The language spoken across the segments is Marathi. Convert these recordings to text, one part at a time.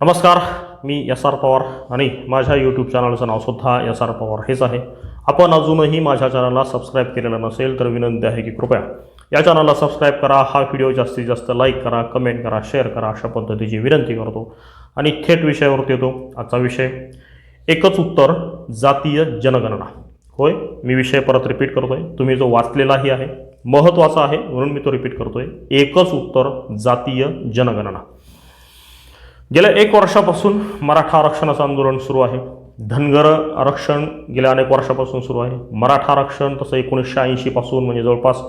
नमस्कार मी एस आर पवार आणि माझ्या यूट्यूब चॅनलचं नावसुद्धा एस आर पवार हेच आहे. आपण अजूनही माझ्या चॅनलला सबस्क्राईब केलेलं नसेल तर विनंती आहे की कृपया या चॅनलला सबस्क्राईब करा हा व्हिडिओ जास्तीत जास्त लाईक करा कमेंट करा शेअर करा अशा पद्धतीची विनंती करतो. आणि थेट विषयावरती येतो. आजचा विषय एकच उत्तर जातीय जनगणना. होय मी विषय परत रिपीट करतो आहे तुम्ही जो वाचलेलाही आहे महत्त्वाचा आहे म्हणून मी तो रिपीट करतो आहे एकच उत्तर जातीय जनगणना. गेल्या एक वर्षापासून मराठा आरक्षणाचं आंदोलन सुरू आहे. धनगर आरक्षण गेल्या अनेक वर्षापासून सुरू आहे. मराठा आरक्षण तसं एकोणीसशे ऐंशीपासून म्हणजे जवळपास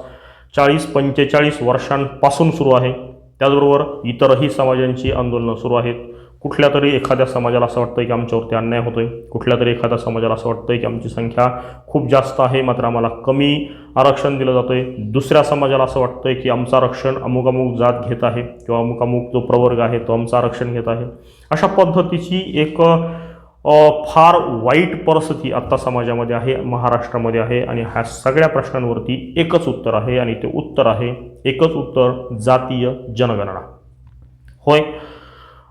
चाळीस पंचेचाळीस वर्षांपासून सुरू आहे. त्याचबरोबर इतरही समाजांची आंदोलनं सुरू आहेत. कुठल्या तरी एखाद्या समाजाला असं वाटतं की आमच्यावरती अन्याय होतोय. कुठल्या तरी एखाद्या समाजाला असं वाटतंय की आमची संख्या खूप जास्त आहे मात्र आम्हाला कमी आरक्षण दिलं जातंय. दुसऱ्या समाजाला असं वाटतंय की आमचं आरक्षण अमुक अमुक जात घेत आहे किंवा अमुक अमुक जो प्रवर्ग आहे तो आमचं आरक्षण घेत आहे. अशा पद्धतीची एक फार वाईट परिस्थिती आत्ता समाजामध्ये आहे महाराष्ट्रामध्ये आहे आणि ह्या सगळ्या प्रश्नांवरती एकच उत्तर आहे आणि ते उत्तर आहे एकच उत्तर जातीय जनगणना. होय?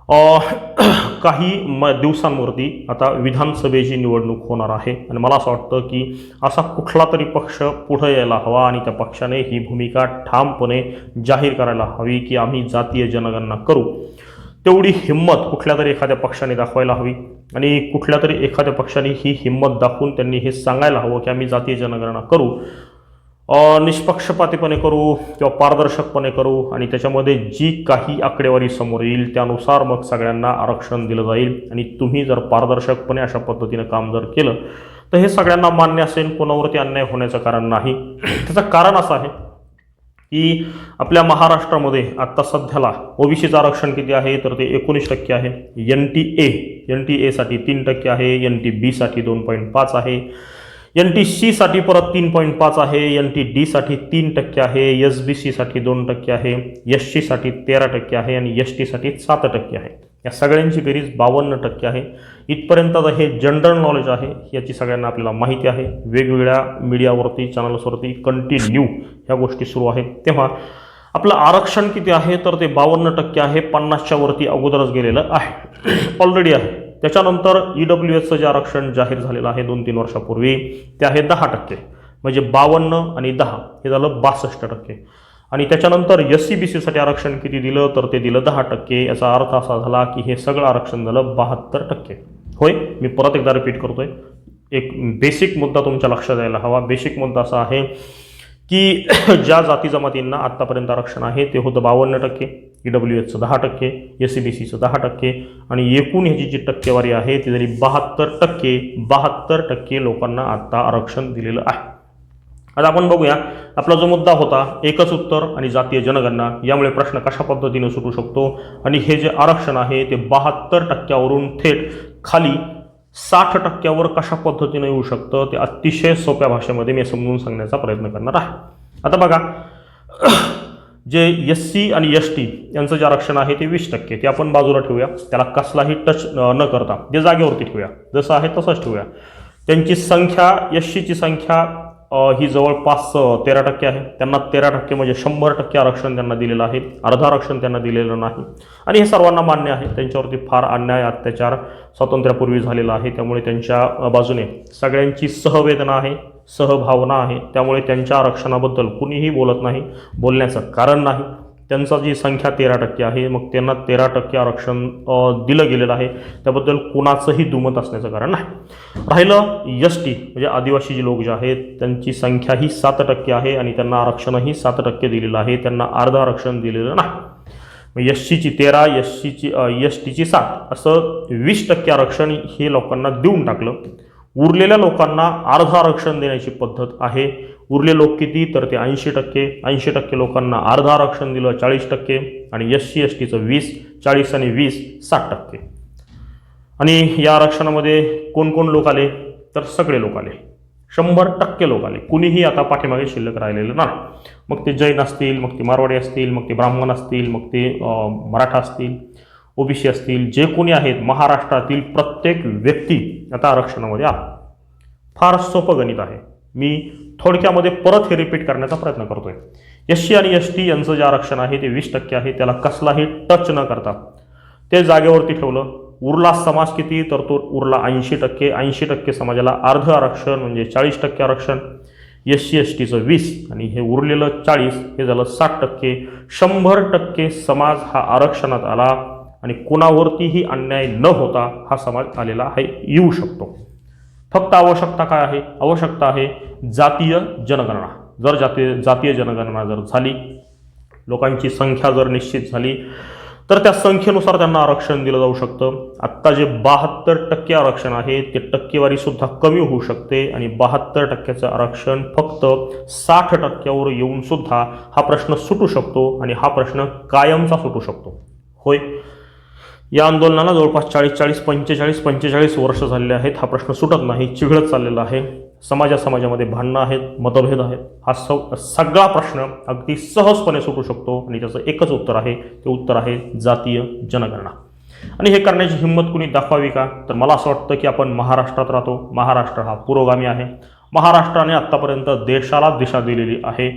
काही म दिवसांवरती आता विधानसभेची निवडणूक होणार आहे. आणि मला असं वाटतं की असा कुठला तरी पक्ष पुढं यायला हवा आणि त्या पक्षाने ही भूमिका ठामपणे जाहीर करायला हवी की आम्ही जातीय जनगणना करू. तेवढी हिंमत कुठल्या तरी एखाद्या पक्षाने दाखवायला हवी. आणि कुठल्या तरी एखाद्या पक्षाने ही हिंमत दाखवून त्यांनी हे सांगायला हवं की आम्ही जातीय जनगणना करू. निष्पक्षपातीपणे करू किंवा पारदर्शकपणे करू आणि त्याच्यामध्ये जी काही आकडेवारी समोर येईल त्यानुसार मग सगळ्यांना आरक्षण दिलं जाईल. आणि तुम्ही जर पारदर्शकपणे अशा पद्धतीनं काम जर केलं तर हे सगळ्यांना मान्य असेल कोणावरती अन्याय होण्याचं कारण नाही. त्याचं कारण असं आहे की आपल्या महाराष्ट्रामध्ये आत्ता सध्याला ओबीसीचं आरक्षण किती आहे तर ते एकोणीस टक्के आहे. N T A N T एसाठी तीन टक्के आहे एन टी बीसाठी दोन पॉईंट पाच आहे. एन टी सीसाठी परत तीन पॉईंट पाच आहे एन टी डीसाठी तीन टक्के आहे एस बी सीसाठी दोन टक्के आहे एस सीसाठी तेरा टक्के आहे आणि एस टीसाठी सात टक्के आहे. या सगळ्यांची बेरीज बावन्न टक्के आहे. इथपर्यंत आता हे जनरल नॉलेज आहे याची सगळ्यांना आपल्याला माहिती आहे. वेगवेगळ्या मीडियावरती चॅनल्सवरती कंटिन्यू ह्या गोष्टी सुरू आहेत. तेव्हा आपलं आरक्षण किती आहे? तर ते बावन्न टक्के आहे पन्नासच्या वरती अगोदरच गेलेलं आहे. ऑलरेडी आहे. त्याच्यानंतर ई डब्ल्यू एसचं जे आरक्षण जाहीर झालेलं आहे दोन तीन वर्षापूर्वी ते आहे दहा टक्के. म्हणजे बावन्न आणि दहा हे झालं बासष्ट टक्के. आणि त्याच्यानंतर एस सी बी सीसाठी आरक्षण किती दिलं तर ते दिलं दहा टक्के. याचा अर्थ असा झाला की हे सगळं आरक्षण झालं बहात्तर टक्के. होय? मी परत एकदा रिपीट करतोय. एक बेसिक मुद्दा तुमच्या लक्षात यायला हवा. बेसिक मुद्दा असा आहे की ज्या जाती जमातींना आत्तापर्यंत आरक्षण आहे ते होतं बावन्न टक्के. ई डब्ल्यू एचचं दहा टक्के एस सी बी सीचं दहा टक्के आणि एकूण ह्याची जी टक्केवारी आहे ती जरी बहात्तर टक्के. बहात्तर टक्के लोकांना आत्ता आरक्षण दिलेलं आहे. आता आपण बघूया आपला जो मुद्दा होता एकच उत्तर आणि जातीय जनगणना यामुळे प्रश्न कशा पद्धतीने सुटू शकतो? आणि हे जे आरक्षण आहे ते बहात्तर टक्क्यावरून थेट खाली साठ टक्क्यावर कशा पद्धतीने येऊ शकतं ते अतिशय सोप्या भाषेमध्ये मी समजून सांगण्याचा प्रयत्न करणार आहे. आता बघा जे एस सी आणि एस टी यांचं जे आरक्षण आहे ते वीस टक्के ते आपण बाजूला ठेवूया. त्याला कसलाही टच न करता ते जागेवरती ठेवूया. जसं आहे तसंच ठेवूया. त्यांची संख्या एस सीची संख्या ही जवळपास तेरा टक्के आहे. त्यांना तेरा टक्के म्हणजे शंभर टक्के आरक्षण त्यांना दिलेलं आहे. अर्ध आरक्षण त्यांना दिलेलं नाही. आणि हे सर्वांना मान्य आहे. त्यांच्यावरती फार अन्याय अत्याचार स्वातंत्र्यापूर्वी झालेला आहे. त्यामुळे त्यांच्या बाजूने सगळ्यांची सहवेदना आहे. सहभावना आहे. त्यामुळे त्यांच्या आरक्षणाबद्दल कुणीही बोलत नाही बोलण्याचं कारण नाही. त्यांचा जी संख्या तेरा टक्के आहे मग त्यांना तेरा टक्के आरक्षण दिलं गेलेलं आहे. त्याबद्दल कुणाचंही दुमत असण्याचं कारण नाही. राहिलं एस टी म्हणजे आदिवासी जे लोक जे आहेत त्यांची संख्या ही सात टक्के आहे आणि त्यांना आरक्षणही सात टक्के दिलेलं आहे. त्यांना अर्ध आरक्षण दिलेलं नाही. एस सीची तेरा एस सीची एस टीची सात असं वीस टक्के आरक्षण हे लोकांना देऊन टाकलं. उरलेल्या लोकांना अर्ध आरक्षण देण्याची पद्धत आहे. उरले लोक किती? तर ते ऐंशी टक्के. ऐंशी टक्के लोकांना अर्ध आरक्षण दिलं चाळीस टक्के आणि एस सी एस टीचं वीस चाळीस आणि वीस साठ टक्के. आणि या आरक्षणामध्ये कोणकोण लोक आले? तर सगळे लोक आले. शंभर टक्के लोक आले. कुणीही आता पाठीमागे शिल्लक राहिलेलं नाही. मग ते जैन असतील मग ते मारवाडी असतील मग ते ब्राह्मण असतील मग ते मराठा असतील ओबीसी असतील जे कोणी आहेत महाराष्ट्रातील प्रत्येक व्यक्ती आता आरक्षणामध्ये आला. फार सोपं गणित आहे. मी थोडक्यामध्ये परत हे रिपीट करण्याचा प्रयत्न करतोय. एस सी आणि एस टी यांचं जे आरक्षण आहे ते वीस टक्के आहे. त्याला कसलाही टच न करता ते जागेवरती ठेवलं. उरला समाज किती? तर तो उरला ऐंशी टक्के. ऐंशी टक्के समाजाला अर्ध आरक्षण म्हणजे चाळीस टक्के आरक्षण. एस सी एस टीचं वीस आणि हे उरलेलं चाळीस हे झालं साठ टक्के. शंभर टक्के समाज हा आरक्षणात आला. आणि कुणावरतीही अन्याय न होता हा समाज आलेला आहे येऊ शकतो. फक्त आवश्यकता काय आहे? आवश्यकता आहे जातीय जनगणना. जर जातीय जातीय जनगणना जर झाली लोकांची संख्या जर निश्चित झाली तर त्या संख्येनुसार त्यांना आरक्षण दिलं जाऊ शकतं. आत्ता जे बहात्तर टक्के आरक्षण आहे ते टक्केवारीसुद्धा कमी होऊ शकते आणि बहात्तर टक्क्याचं आरक्षण फक्त साठ टक्क्यावर येऊन सुद्धा हा प्रश्न सुटू शकतो आणि हा प्रश्न कायमचा सुटू शकतो. होय? या आंदोलनाला जवळपास चाळीस चाळीस पंचेचाळीस पंचेचाळीस वर्ष झालेले आहेत. हा प्रश्न सुटत नाही चिघळत चाललेला आहे. समाजा समाजामध्ये भांडणं आहेत मतभेद आहेत. हा स सगळा प्रश्न अगदी सहजपणे सुटू शकतो आणि त्याचं एकच उत्तर आहे. ते उत्तर आहे जातीय जनगणना. आणि हे करण्याची हिंमत कुणी दाखवावी का? तर मला असं वाटतं की आपण महाराष्ट्रात राहतो. महाराष्ट्र हा पुरोगामी आहे. महाराष्ट्राने आत्तापर्यंत देशाला दिशा दिलेली आहे.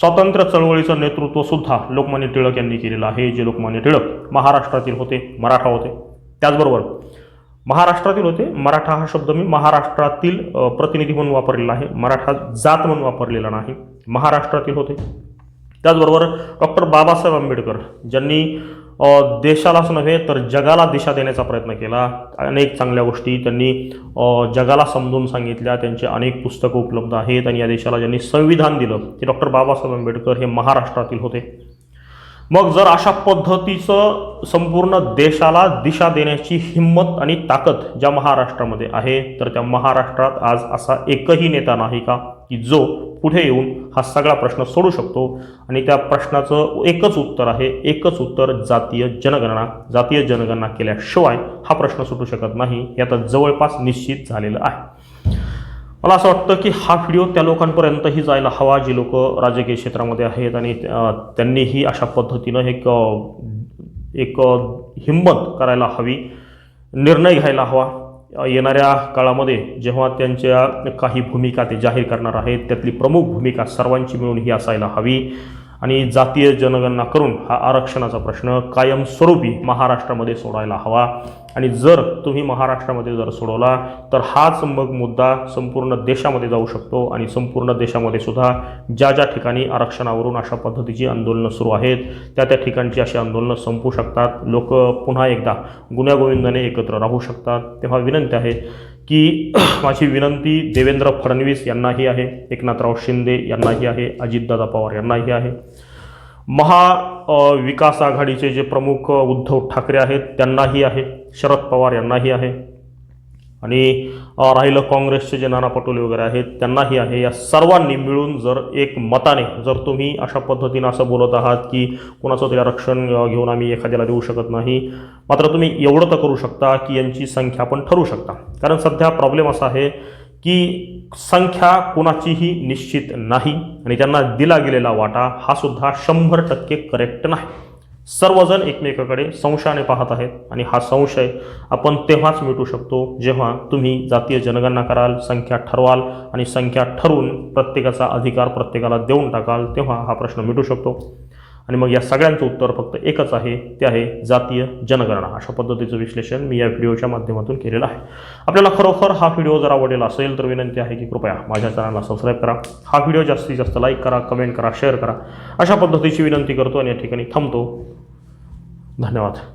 स्वातंत्र्य चळवळीचं नेतृत्व सुद्धा लोकमान्य टिळक यांनी केलेलं आहे जे लोकमान्य टिळक महाराष्ट्रातील होते मराठा होते. त्याचबरोबर महाराष्ट्रातील होते मराठा हा शब्द मी महाराष्ट्रातील प्रतिनिधी म्हणून वापरलेला आहे मराठा जात म्हणून वापरलेला नाही महाराष्ट्रातील होते. त्याचबरोबर डॉक्टर बाबासाहेब आंबेडकर ज्यांनी देशालाच नव्हे तर जगाला दिशा देण्याचा प्रयत्न केला. अनेक चांगल्या गोष्टी त्यांनी जगाला समजून सांगितल्या. त्यांची अनेक पुस्तकं उपलब्ध आहेत आणि या देशाला ज्यांनी संविधान दिलं ते डॉक्टर बाबासाहेब आंबेडकर हे महाराष्ट्रातील होते. मग जर अशा पद्धतीचं संपूर्ण देशाला दिशा देण्याची हिंमत आणि ताकद ज्या महाराष्ट्रामध्ये आहे तर त्या महाराष्ट्रात आज असा एकही नेता नाही का की जो पुढे येऊन हा सगळा प्रश्न सोडू शकतो. आणि त्या प्रश्नाचं एकच उत्तर आहे एकच उत्तर जातीय जनगणना. जातीय जनगणना केल्याशिवाय हा प्रश्न सुटू शकत नाही हे आता जवळपास निश्चित झालेलं आहे. मला असं वाटतं की हा व्हिडिओ त्या लोकांपर्यंतही जायला हवा जी लोक राजकीय क्षेत्रामध्ये आहेत आणि त्यांनीही अशा पद्धतीनं एक एक हिंमत करायला हवी निर्णय घ्यायला हवा. येणाऱ्या काळामध्ये जेव्हा त्यांच्या काही भूमिका ते जाहीर करणार आहेत त्यातली प्रमुख भूमिका सर्वांची मिळून ही असायला हवी. आणि जातीय जनगणना करून हा आरक्षणाचा प्रश्न कायमस्वरूपी महाराष्ट्रामध्ये सोडायला हवा. आणि जर तुम्ही महाराष्ट्रामध्ये जर सोडवला तर हाच मग मुद्दा संपूर्ण देशामध्ये जाऊ शकतो. आणि संपूर्ण देशामध्ये सुद्धा ज्या ज्या ठिकाणी आरक्षणावरून अशा पद्धतीची आंदोलनं सुरू आहेत त्या त्या ठिकाणची अशी आंदोलनं संपू शकतात. लोक पुन्हा एकदा गुण्यागोविंदाने एकत्र राहू शकतात. तेव्हा विनंती आहे की माझी विनंती देवेंद्र फडणवीस यांनाही आहे एकनाथराव शिंदे यांनाही आहे अजितदादा पवार यांनाही आहे. महा विकास आघाडीचे जे प्रमुख उद्धव ठाकरे आहेत त्यांनाही आहे शरद पवार यांनाही आहे. आणि राहिलं काँग्रेसचे जे नाना पटोले वगैरे आहेत त्यांनाही आहे. या सर्वांनी मिळून जर एक मताने जर तुम्ही अशा पद्धतीनं असं बोलत आहात की कोणाचं तरी आरक्षण घेऊन आम्ही एखाद्याला देऊ शकत नाही मात्र तुम्ही एवढं तर करू शकता की यांची संख्या पण ठरू शकता. कारण सध्या प्रॉब्लेम असा आहे की संख्या कुणाचीही निश्चित नाही आणि त्यांना दिला गेलेला वाटा हा सुद्धा शंभर टक्के करेक्ट नाही. सर्वजण एकमेकाकडे संशयाने पाहत आहेत आणि हा संशय आपण तेव्हाच मिटू शकतो जेव्हा तुम्ही जातीय जनगणना कराल संख्या ठरवाल आणि संख्या ठरवून प्रत्येकाचा अधिकार प्रत्येकाला देऊन टाकाल तेव्हा हा प्रश्न मिटू शकतो. आणि मग या सगळ्यांचं उत्तर फक्त एकच आहे ते आहे जातीय जनगणना. अशा पद्धतीचं विश्लेषण मी या व्हिडिओच्या माध्यमातून केलेलं आहे. आपल्याला खरोखर हा व्हिडिओ जर आवडलेला असेल तर विनंती आहे की कृपया माझ्या चॅनलला सबस्क्राईब करा. हा व्हिडिओ जास्तीत जास्त लाईक करा कमेंट करा शेअर करा. अशा पद्धतीची विनंती करतो आणि या ठिकाणी थांबतो. धन्यवाद.